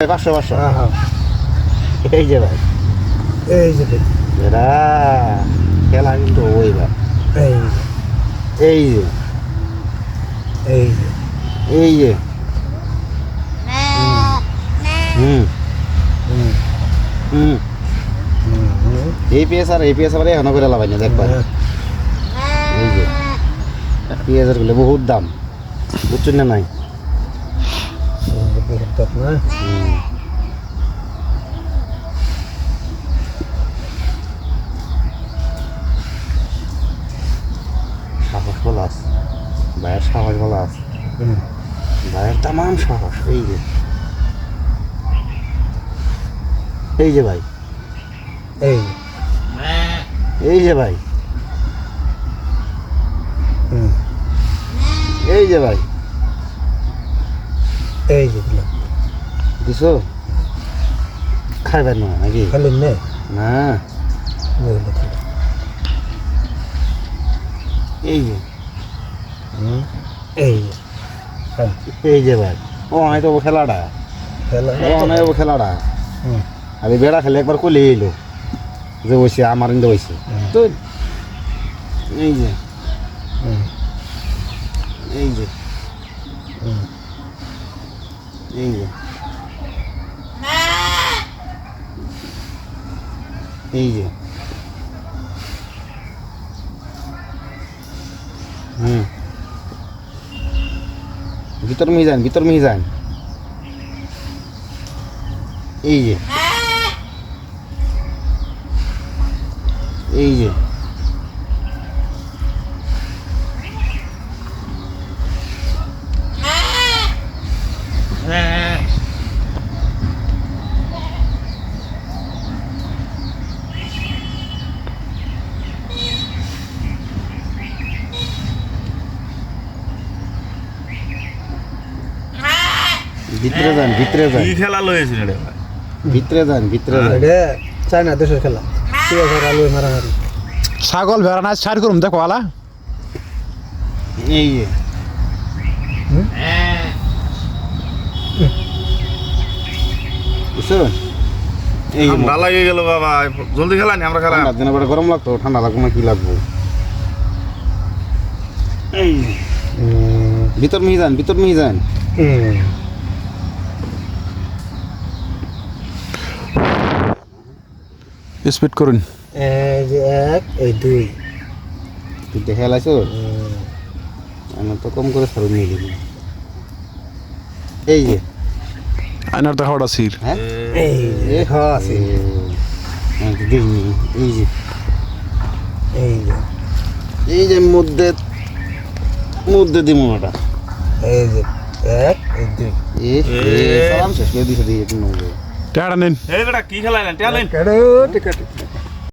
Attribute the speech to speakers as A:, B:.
A: পাঁচশো পাঁচশো।
B: হ্যাঁ হ্যাঁ।
A: এই যে ভাই।
B: এই যে
A: এরা খেলা কিন্তু ওইবার
B: এই যে।
A: এই যে।
B: এই যে।
A: এই যে। হুম।
B: হুম,
A: হুম।
B: হুম, হুম।
A: এই পেঁয়াজ আর এই পেঁয়াজ আবার এখনও করে লাগাই না দেখবা এই যে। পেঁয়াজেরগুলো বহুত দাম। বুঝছেন না নাই?
B: না?
A: সাহস বলা আছে ভাইয়ের সাহস বলা আছে ভাইয়ের তামাম সাহস এই যে এই যে ভাই
B: এই
A: এই যে ভাই
B: হুম,
A: এই যে ভাই
B: এই যে দিলাম
A: দিছো? না নাকি?
B: খালি নে।
A: না। এই যে।
B: এই যে।
A: এই যে ভাই। ও অনেক তো খেলাটা।
B: খেলা?
A: ও খেলাটা। আর বেড়া খেলে একবার কলে এলো যে ওইছে আমার ইন্দে তো এই যে। এই যে।
B: হুম।
A: এই যে এই যে হুম ভিতর মিজান ভিতর মিজান এই যে এই যে ভিতরে যান ভিতরে যান।
C: কি খেলা লয়েছিল রে ভাই?
A: ভিতরে যান ভিতরে যান।
B: এটা চায়না দেশের খেলা। পেঁয়াজ আর আলু মারামারি।
D: ছাগল ভেড়া না ছাড় করুম দেখো আলা।
A: এই বুঝছ এই
C: ঠান্ডা লাগে গেল বাবা জলদি খেলা নি আমরা খেলা
A: ঠান্ডার দিনে পরে গরম লাগতো ঠান্ডা লাগবে না কি লাগবো। ভিতর মিহি যান ভিতর মিহি যান
B: হুম।
D: স্পিড করুন।
B: এই যে এক এই দুই।
A: তুই দেখে
B: হুম,
A: আমি তো কম করে সারু নিয়ে দিবি এই যে।
D: আইনার দেখা ওটা সির
A: হ্যাঁ?
B: এই যে আছে।
A: এই যে
B: এই যে
A: এই যে। মধ্যে মধ্যে দিব ওটা।
B: এই যে এক এই দুই।
A: এ সালাম শেষ করে দিছে দিয়ে একটু
D: নিন
C: কি খেলাইলেন? না নিন
B: কাটো টিকা টিকা।